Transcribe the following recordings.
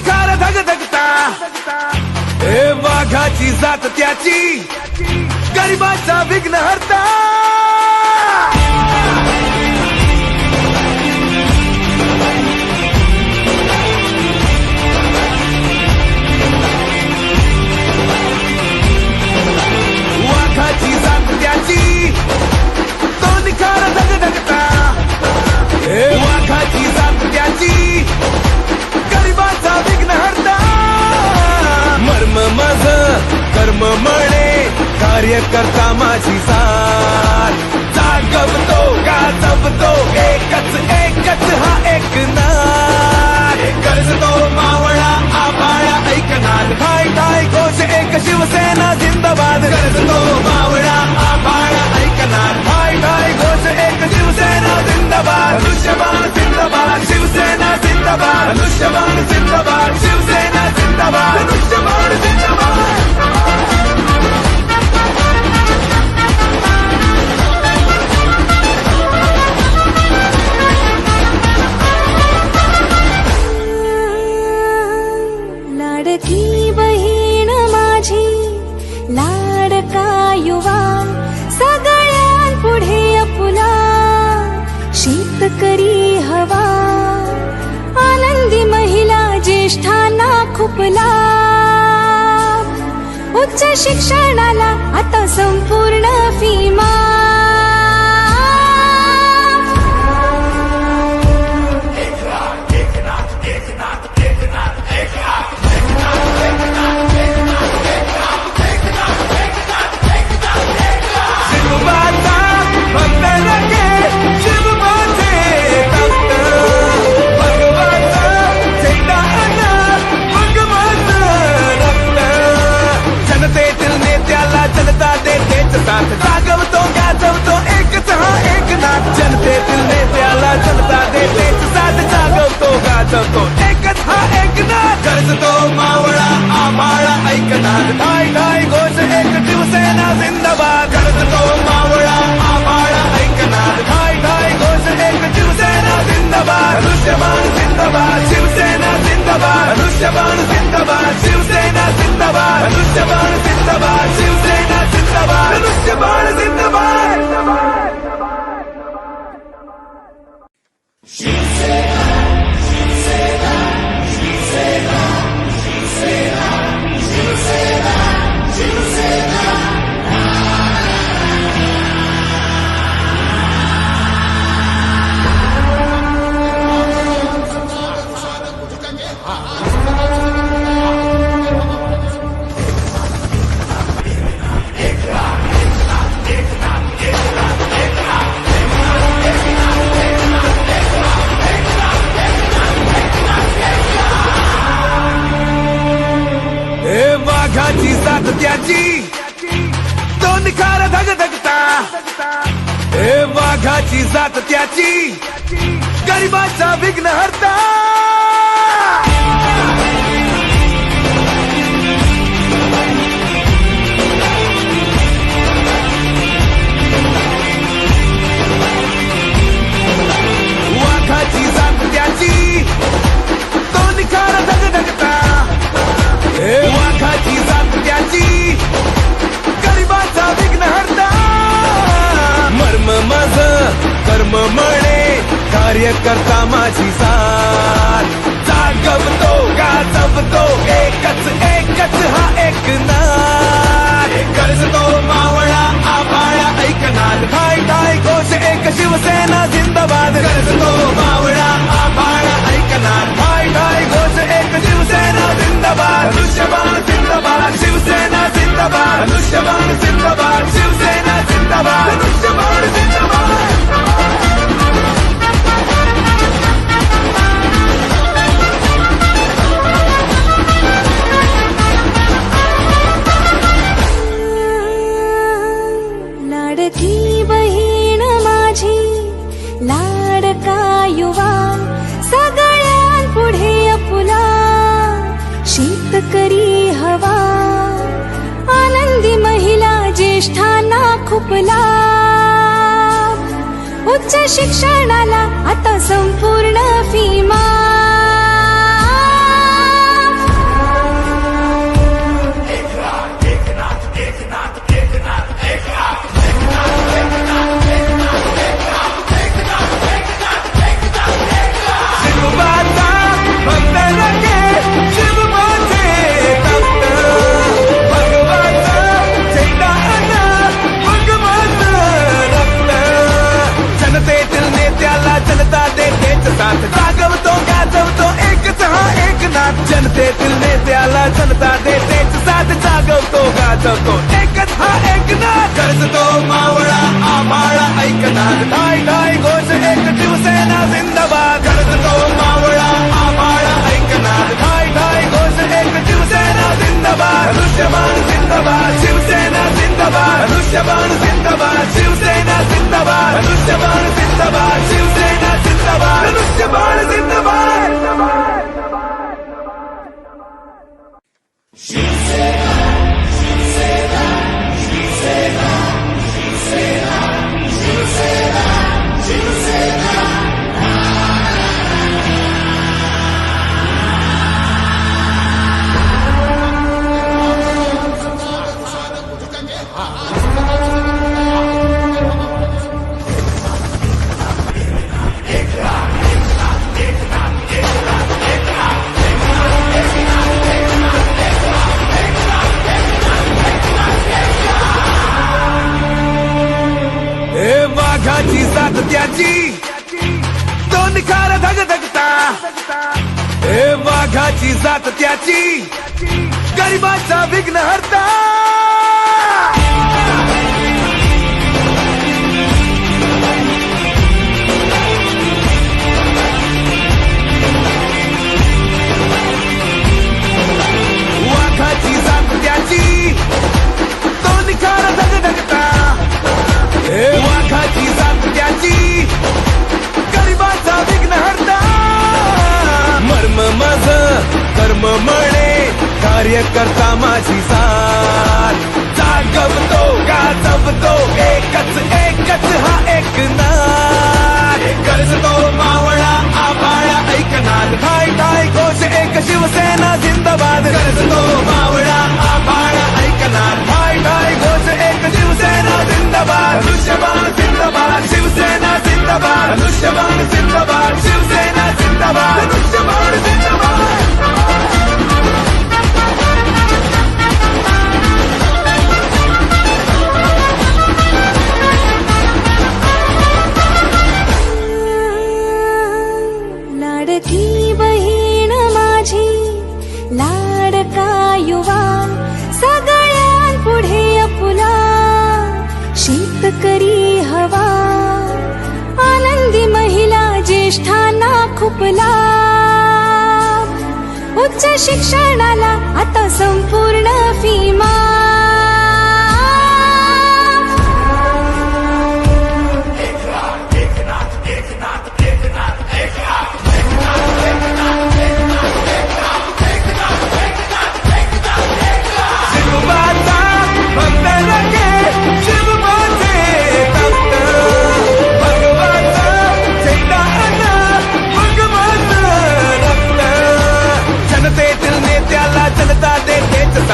शिकार धगधगता हे वाघाची जात त्याची. गरिबाचा विघ्न हरता. धर्म म्हणे कार्यकर्ता माझी साथ जागवतो का जपतो एकच एकच हा एक नार गरजतो मावळा आभाळा ऐकणार. ठाय ठाय घोष एक शिवसेना जिंदाबाद. गरजतो मावळा आभाळा ऐकणार. ठाय ठाय घोष कार्यकर्ता माझी साथ. जागवतो गाजवतो एकच एकच, हा एक नाद. गरजतो मावळा आबाळा ऐकणार. ठाय ठाय, घोष, एक शिवसेना, जिंदाबाद. गरजतो मावळा आबाळा ऐकणार. ठाय ठाय, घोष, एक शिवसेना, जिंदाबाद. धनुष्यबाण जिंदाबाद. शिवसेना, जिंदाबाद. धनुष्यबाण जिंदाबाद. शिवसेना, जिंदाबाद. धनुष्यबाण जिंदाबाद. उपला। उच्च शिक्षणाला आता संपूर्ण आपूर्णीमा तो एकच हा एक ना. गरजतो मावळा आम्हाला ऐकणार ढाय ढाय घोष एक शिवसेना जिंदाबाद. गरजतो मावळा आम्हाला ऐकणार ढाय ढाय घोष एक शिवसेना जिंदाबाद. दृश्यमान जिंदाबाद. शिवसेना जिंदाबाद. दृश्यमान जिंदाबाद. शिवसेना जिंदाबाद. दृश्यमान जिंदाबाद. शिवसेना जिंदाबाद. दृश्यमान जिंदाबाद. Shiv Sena Žít se. जिंदाबाद कर्जतो मावळा आभाळा ऐकणार ठाय ठाय घोष एक शिवसेना जिंदाबाद दृश्यमान जिंदाबाद शिवसेना जिंदाबाद दृश्यमान जिंदाबाद शिवसेना जिंदाबाद दृश्यमान जिंदाबाद शिक्षणाला आता संपूर्ण शिवबाचा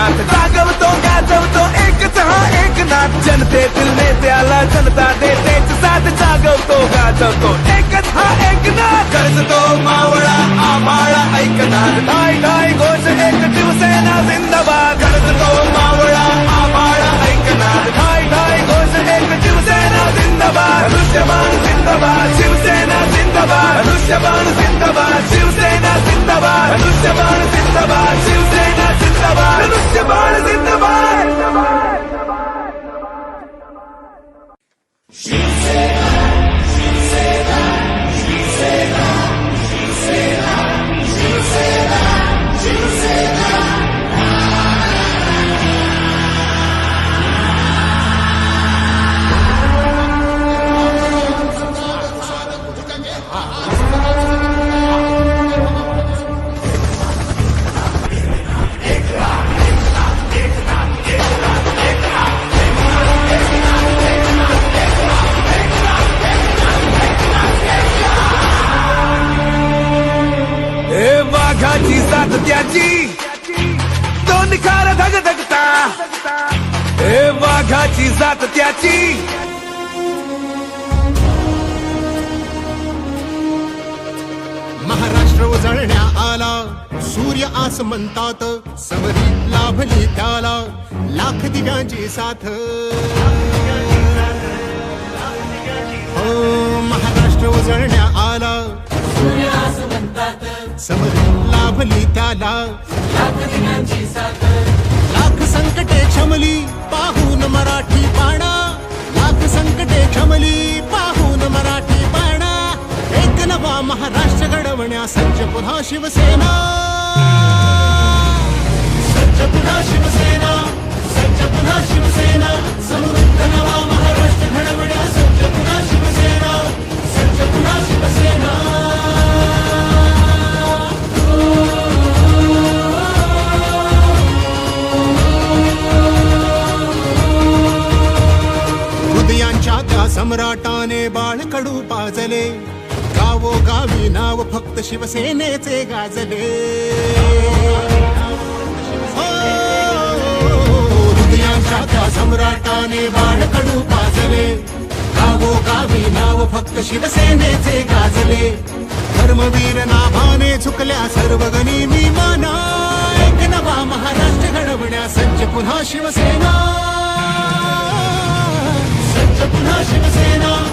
देतेच साथ जागवतो गाजवतो एकच हा एक नाथ। जनतेतील नेत्याला जनता देतेच साथ। जागवतो गाजवतो एकच हा एक नाथ। कर्जतो मावळा आभाळा ऐकणार। ढाय ढाय घोष एक शिवसेना जिंदाबाद। कर्जतो मावळा आभाळा ऐकणार। ढाय ढाय घोष एक शिवसेना जिंदाबाद। दृश्यमान जिंदाबाद शिवसेना जिंदाबाद। दृश्यमान जिंदाबाद शिवसेना जिंदाबाद दृश्यमान जिंदाबाद शिवसेना जिंदाबाद दृश्यमान जिंदाबाद ए वाघाची त्याची तो निखार धग धगता। वाघाची जात त्याची महाराष्ट्र उजळण्या आला सूर्य आस म्हणतात समरी लाभली त्याला लाख दिव्यांची साथ. हो महाराष्ट्र उजळण्या आला समरी लाभली त्याला. लाख संख्या संकटे क्षमली पाहून मराठी पाणा. लाख संकटे क्षमली पाहून मराठी पाणा. एक नवा महाराष्ट्र घडवण्या सज्ज पुन्हा शिवसेना. सज्ज पुन्हा शिवसेना. सज्ज पुन्हा शिवसेना. समृद्ध नवा महाराष्ट्र घडवण्या सज्ज पुन्हा शिवसेना. सज्ज पुन्हा शिवसेना. गाजले. पाजले गावोगावी नाव फक्त शिवसेनेचे गाजले. हो, हृदयांच्या त्या सम्राटाने बाळकडू पाजले. गावोगावी नाव फक्त शिवसेनेचे गाजले. धर्मवीर नाभाने झुकल्या सर्व गनिमी माना. एक नवा महाराष्ट्र घडवण्या सज्ज पुन्हा शिवसेना. सज्ज पुन्हा शिवसेना.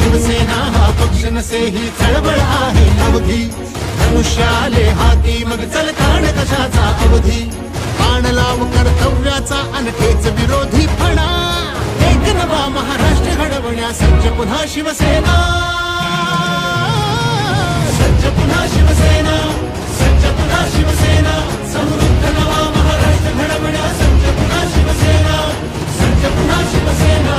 शिवसेना हा पक्ष नसे ही चळवळ आहे. अवधी धनुष्याले हाती मग चलताण कशाचा अवधी? बाण लाव कर्तव्याचा अनखेच विरोधी फणा. एक नवा महाराष्ट्र घडवण्या सज्ज पुन्हा शिवसेना सज्ज पुन्हा शिवसेना सज्ज पुन्हा शिवसेना समृद्ध नवा महाराष्ट्र घडवण्या सज्ज पुन्हा शिवसेना सज्ज पुन्हा शिवसेना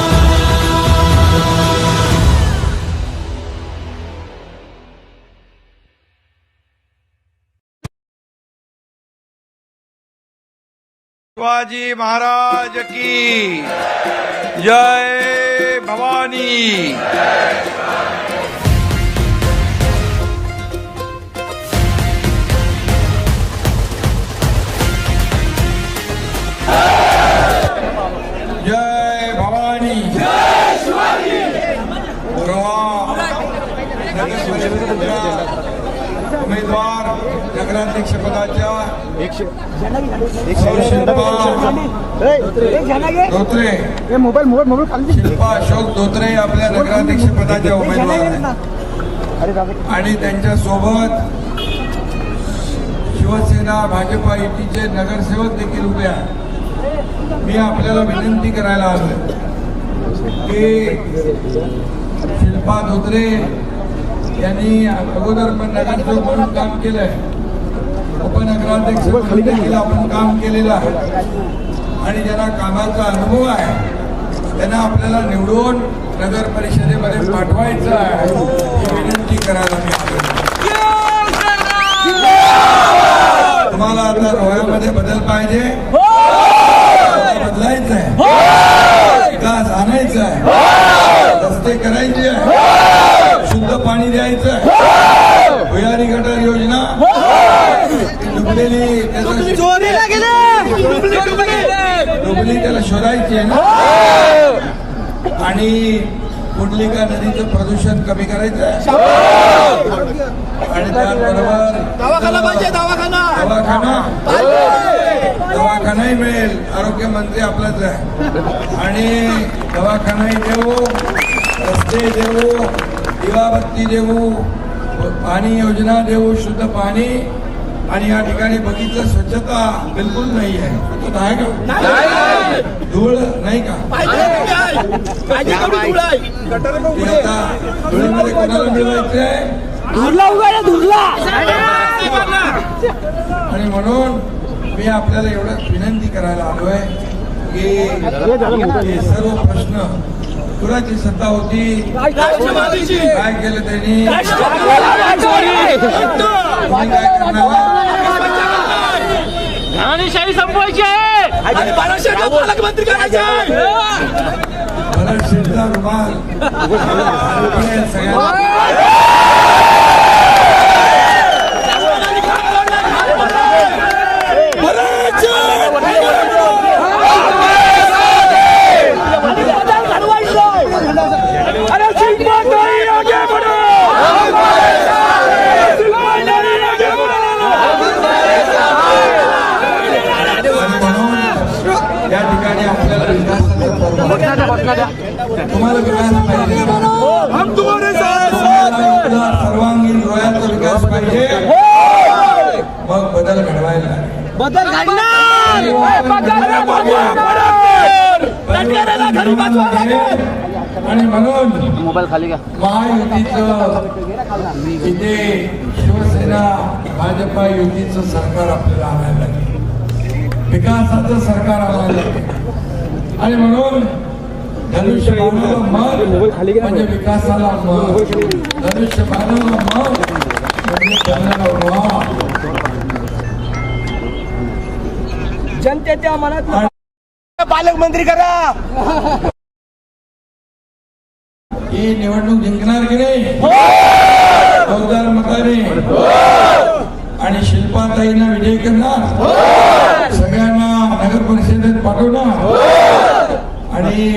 शिवाजी महाराज की जय भवानी। जय भवानी। उमेदवार। नगराध्यक्ष पदाच्या धोत्रे. मोबाईल मोबाईल मोबाईल खाली शिल्पा अशोक धोत्रे आपल्या नगराध्यक्ष पदाच्या उमेदवार आहेत. आणि त्यांच्यासोबत शिवसेना भाजपा युतीचे नगरसेवक देखील उभे आहेत. मी आपल्याला विनंती करायला आलोय की शिल्पा धोत्रे यांनी अगोदर पण नगरसेवक म्हणून काम केलंय. उपनगराध्यक्ष देखील आपण काम केलेलं आहे. आणि ज्यांना कामाचा अनुभव आहे त्यांना आपल्याला निवडून नगर परिषदेमध्ये पाठवायचं आहे ही विनंती करायला मी आलो. तुम्हाला आता रोह्यामध्ये बदल पाहिजे. बदलायचं आहे. विकास आणायचा आहे. रस्ते करायचे आहे. शुद्ध पाणी द्यायचं आहे. भुयारी गटर योजना डुबलेली त्याचा चोरीला गेले. डुबली त्याला शोधायची आहे ना? आणि कुंडलिका नदीचं प्रदूषण कमी करायचं आणि त्याचबरोबर दवाखाना पाहिजे दवाखाना. दवाखाना. दवाखानाही मिळेल. आरोग्यमंत्री आपलाच आहे. आणि दवाखानाही देऊ रस्ते देऊ दिवाबत्ती देऊ पाणी योजना देऊ शुद्ध पाणी. आणि या ठिकाणी बघितलं स्वच्छता बिलकुल नाही आहे. स्वच्छता आहे का? धूळ नाही का? धुळीमध्ये कोणाला मिळवायचंय धुरला उगा धुरला. आणि म्हणून मी आपल्याला एवढंच विनंती करायला आलोय की हे सर्व प्रश्न कुणाची सत्ता होती? काय केलं त्यांनी? घराणेशाही संपवायची आहे. पालकमंत्री करायचे रुमाल सगळ्यांना अरे शिल्पा ताई आगे बढ़ो शिल्पा ताई आगे आणि म्हणून या ठिकाणी आपल्याला विकासाचं पर्व तुम्हाला विकास पाहिजे तुम्हाला इथला सर्वांगीण डोळ्याचा विकास पाहिजे मग बदल घडवायला लागेल. बदल घडणार आणि म्हणून मोबाईल खाली घ्या महायुतीचं इथे शिवसेना भाजपा युतीचं सरकार आपल्याला आणायला लागेल विकासाचं सरकार आणायला लागेल आणि म्हणून धनुष्यबाणाला म्हणजे विकासाला धनुष्यबाणाला मत म्हणजे. जनतेच्या मनात पालकमंत्री करा. ही निवडणूक जिंकणार की नाही? जोरदार मताने. आणि शिल्पाताईंना विजय करणार सगळ्यांना नगर परिषदेत पाठवणार आणि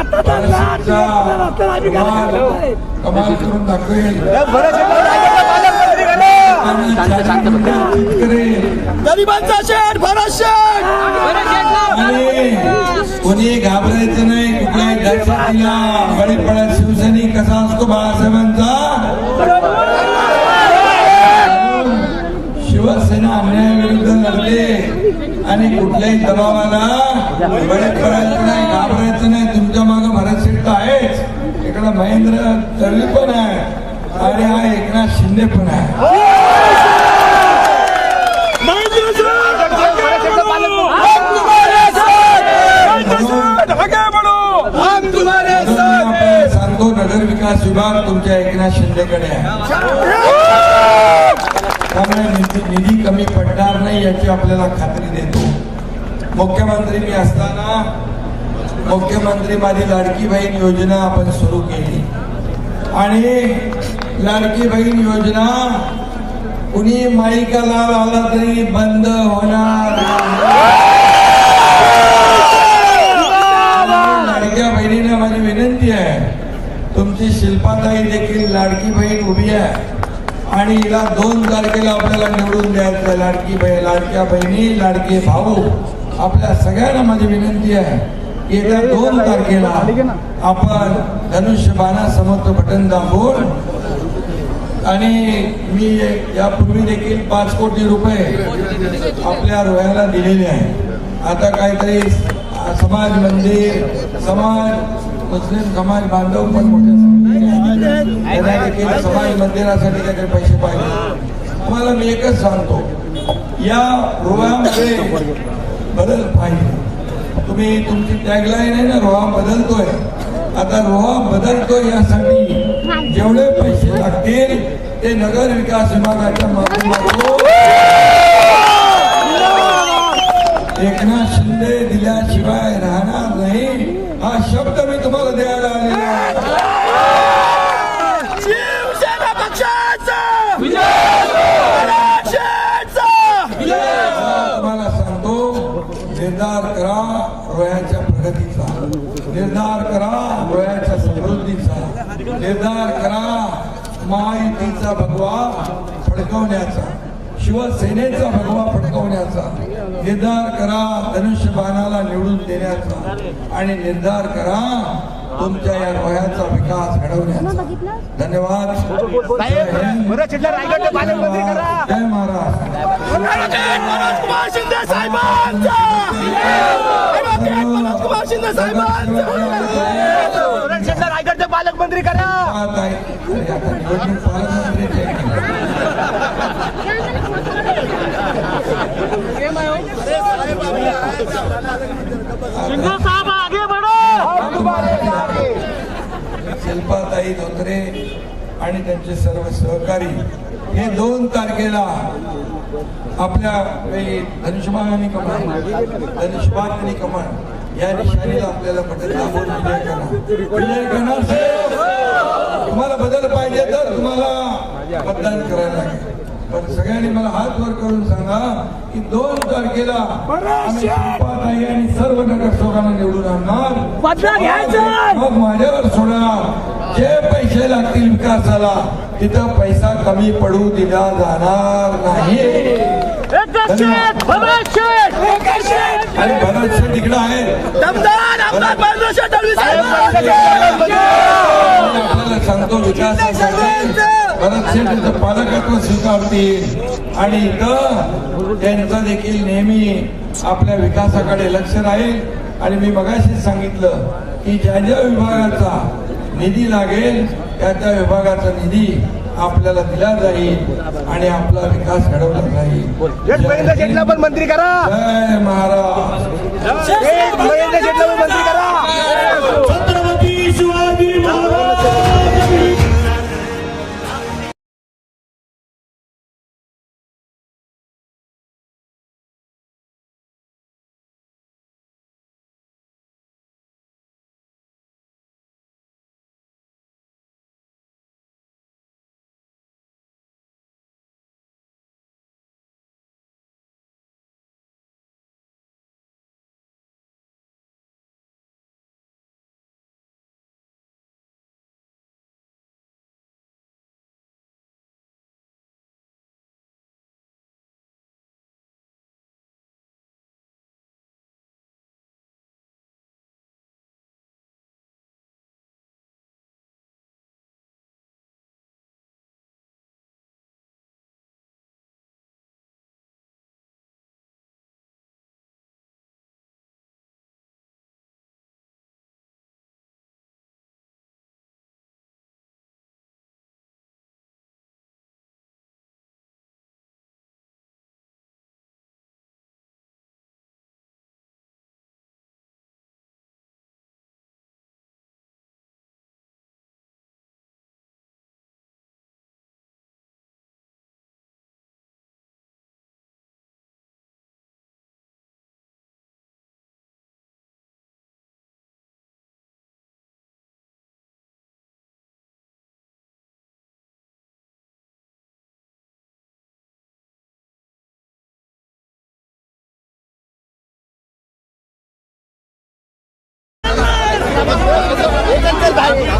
बाळासाहेबचा कमाल कमाल करून दाखवेल लोकांना चॅलेंज करेल गरिबांचा शेठ भरत शेठ आणि कोणी घाबरायचं नाही कुठल्याही दहशतीला बळी पडत शिवसैनिक कसा असतो बाळासाहेबांचा? शिवसेना अन्यायाविरुद्ध लढले आणि कुठल्याही दबावाला बळी पडायचं नाही घाबरायचं नाही. तुमच्या मागे भरत शेठ तर आहेच. इकडं महेंद्र तळवी पण आहे. आणि हा एकनाथ शिंदे पण आहे. सांगतो नगर विकास विभाग तुमच्या एकनाथ शिंदेकडे आहे. त्यामुळे निधी कमी पडणार नाही याची आपल्याला खात्री देतो. मुख्यमंत्री मी असताना मुख्यमंत्री माझी लाडकी बहीण योजना आपण सुरू केली. आणि लाडकी बहीण योजना कुणी माईका लाल आला तरी बंद होणार लाडक्या बहिणीने माझी विनंती आहे तुमची शिल्पाताई देखील लाडकी बहीण उभी आहे. आणि हिला दोन तारखेला आपल्याला निवडून द्यायचं. लाडकी बहीण लाडक्या बहिणी लाडके भाऊ आपल्या सगळ्यांना माझी विनंती आहे येत्या दोन तारखेला आपण धनुष्यबाणा समोरचं बटन दाबून आणि मी यापूर्वी देखील पाच कोटी रुपये आपल्या रोह्याला दिलेले आहे आता काहीतरी समाज मंदिर समाज मुस्लिम समाज बांधव पण मोठे त्यांना देखील समाज मंदिरासाठी काहीतरी पैसे पाहिजे. तुम्हाला मी एकच सांगतो. या रोह्यामध्ये बदल पाहिजे. तुम्ही तुमची टॅगलाईन आहे ना रोहा बदलतोय. आता रोहा बदलतोय यासाठी जेवढे पैसे लागतील ते नगर विकास विभागाच्या माध्यमातून एकनाथ शिंदे दिल्याशिवाय राहणार निर्धार करा. महायुतीचा भगवा फडकवण्याचा. शिवसेनेचा भगवा फडकवण्याचा. निर्धार करा धनुष्यबाणाला निवडून देण्याचा. आणि निर्धार करा तुमच्या या वयाचा विकास घडवण्याचा. धन्यवाद. जय हिंद. रायगडचे पालकमंत्री करा. जय महाराज. शिंदे रायगडचे पालकमंत्री करा. शिल्पाताई धोत्रे आणि त्यांचे सर्व सहकारी हे दोन तारखेला आपल्या काही धनुष्यबाण आणि कमान धनुष्यबाण आणि कमान या निशाणीला आपल्याला बटन दाबून विजय करा. विजय करणार साहेब. तुम्हाला बदल पाहिजे तर तुम्हाला मतदान करायला लागेल. पण सगळ्यांनी मला हात वर करून सांगा की दोन तारखेला आम्ही आणि सर्व नगरसेवकांना निवडून आणणार. मग माझ्यावर सोडा. जे पैसे लागतील विकासाला तिथं पैसा कमी पडू दिला जाणार नाही. आणि भरत शेठ तिकडं आहे. आपल्याला सांगतो विकासासाठी भरत शेठ! इथं पालकत्व स्वीकारतील. आणि इथं त्यांचं देखील नेहमी आपल्या विकासाकडे लक्ष राहील. आणि मी मगाशीच सांगितलं की ज्या ज्या विभागाचा निधी लागेल त्या त्या विभागाचा निधी आपल्याला दिला जाईल आणि आपला विकास घडवला जाईल. पण मंत्री करा. जय महाराज. महेंद्र पण मंत्री करा. छत्रपती शिवाजी महाराज. 아니,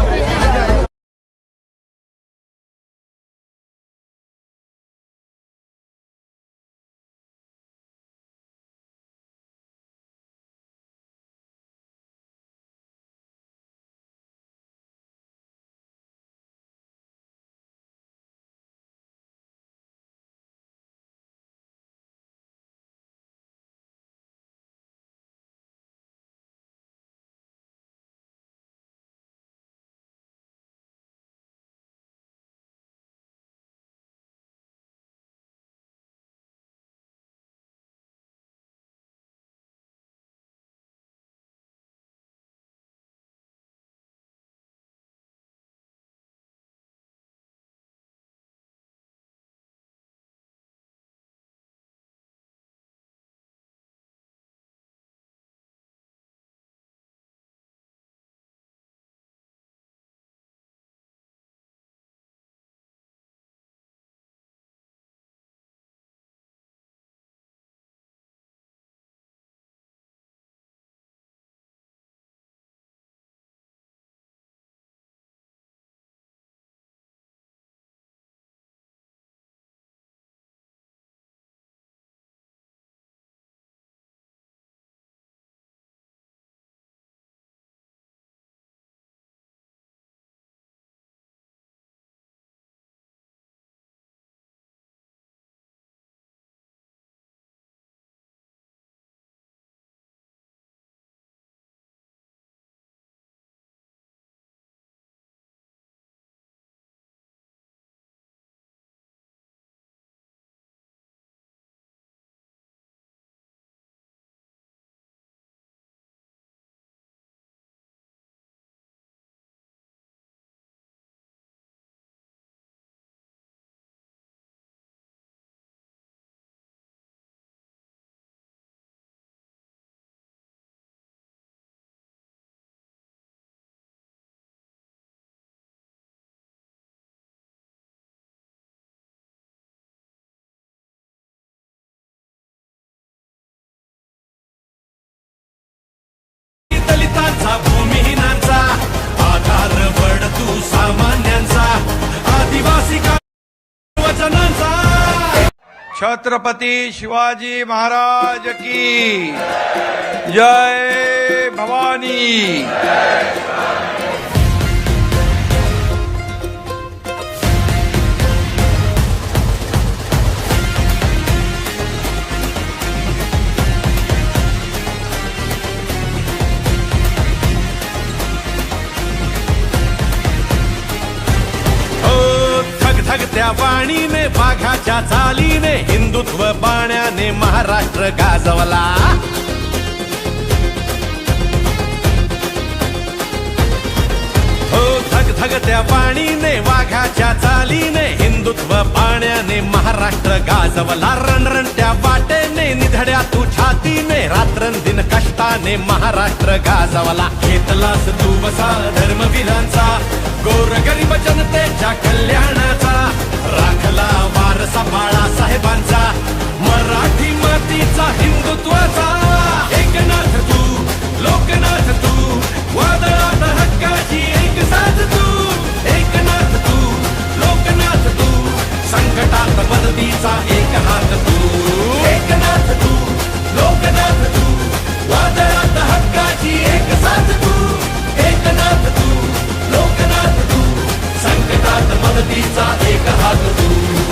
छत्रपती शिवाजी महाराज की जय भवानी। थगत्या वाणीने बाघाच्या चालीने हिंदुत्व बाण्याने महाराष्ट्र गाजवला. हो थग थगत्या वाणीने वाघाच्या चालीने हिंदुत्व बाण्याने महाराष्ट्र गाजवला. रणरणत्या वाटेने तू छातीने रात्रंदिन कष्टाने महाराष्ट्र गाजवला. घेतलास तू बसा धर्मवीरांचा गोर गरीब जनतेच्या कल्याणाचा. राखला वारसा बाळा साहेबांचा मराठी मातीचा हिंदुत्वाचा. एकनाथ तू लोकनाथ तू वादळात हक्काची एक साथ तू. एकनाथ तू लोकनाथ तू संकटात मदतीचा एक हात तू. एकनाथ तू लोकनाथ तू वादळात हक्काची एक एकनाथ तू लोकनाथ तू संकटात मदतीचा एक हात तू.